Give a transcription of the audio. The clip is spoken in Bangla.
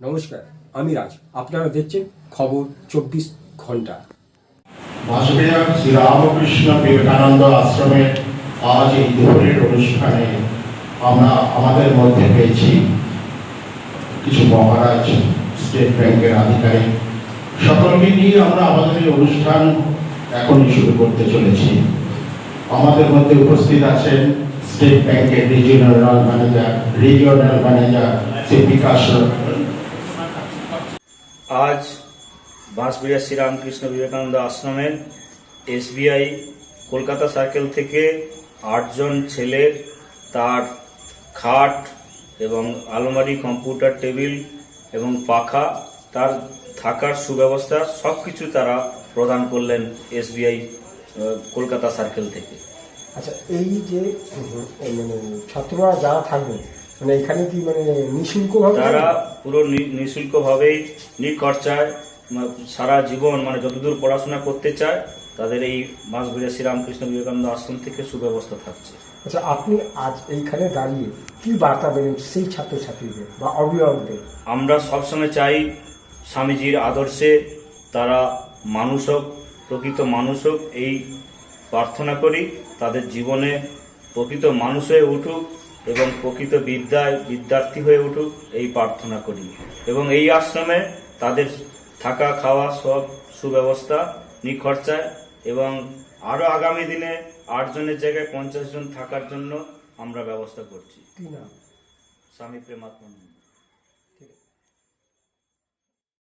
নমস্কার, আমি রাজ। আপনারা দেখছেন খবর চব্বিশ ঘণ্টা। বাসুদেব শ্রীরামকৃষ্ণ বিবেকানন্দ আশ্রমে আজ এই দুপুরের অনুষ্ঠানে আমরা আমাদের মধ্যে পেয়েছি কিছু মহারাজ, স্টেট ব্যাংকের আধিকারিক। সকলকে নিয়ে আমরা আমাদের এই অনুষ্ঠান এখনই শুরু করতে চলেছি। আমাদের মধ্যে উপস্থিত আছেন স্টেট ব্যাংকের regional manager regional manager Shri Bikash আজ বাঁশবিড়া শ্রীরামকৃষ্ণ বিবেকানন্দ আশ্রমের এসবিআই কলকাতা সার্কেল থেকে আটজন ছেলে, তার খাট এবং আলমারি, কম্পিউটার টেবিল এবং পাখা, তার থাকার সুব্যবস্থা সব কিছু তারা প্রদান করলেন এসবিআই কলকাতা সার্কেল থেকে। আচ্ছা এই যে মানে ছাত্ররা যারা থাকবে মানে এখানে কি মানে নিঃশুল্ক ভাবে তারা পুরো নি- নিঃশুল্কভাবেই নিখরচায় সারা জীবন মানে যতদূর পড়াশোনা করতে চায় তাদের এই বাঁশবিড়া শ্রীরামকৃষ্ণ বিবেকানন্দ আশ্রম থেকে সুব্যবস্থা থাকছে। আচ্ছা আপনি আজ এইখানে দাঁড়িয়ে কি বার্তা দেবেন সেই ছাত্রছাত্রীদের বা অভিভাবকদের? আমরা সবসময় চাই স্বামীজির আদর্শে তারা মানুষ হোক প্রকৃত মানুষ হোক এই প্রার্থনা করি তাদের জীবনে প্রকৃত মানুষ হয়ে উঠুক এবং প্রকৃত বিদ্যায় বিদ্যার্থী হয়ে উঠুক এই প্রার্থনা করি। এবং এই আশ্রমে তাদের থাকা খাওয়া সব সুব্যবস্থা নিখরচায় এবং আরও আগামী দিনে আটজনের জায়গায় পঞ্চাশ জন থাকার জন্য আমরা ব্যবস্থা করছি। স্বামী প্রেমাত্মা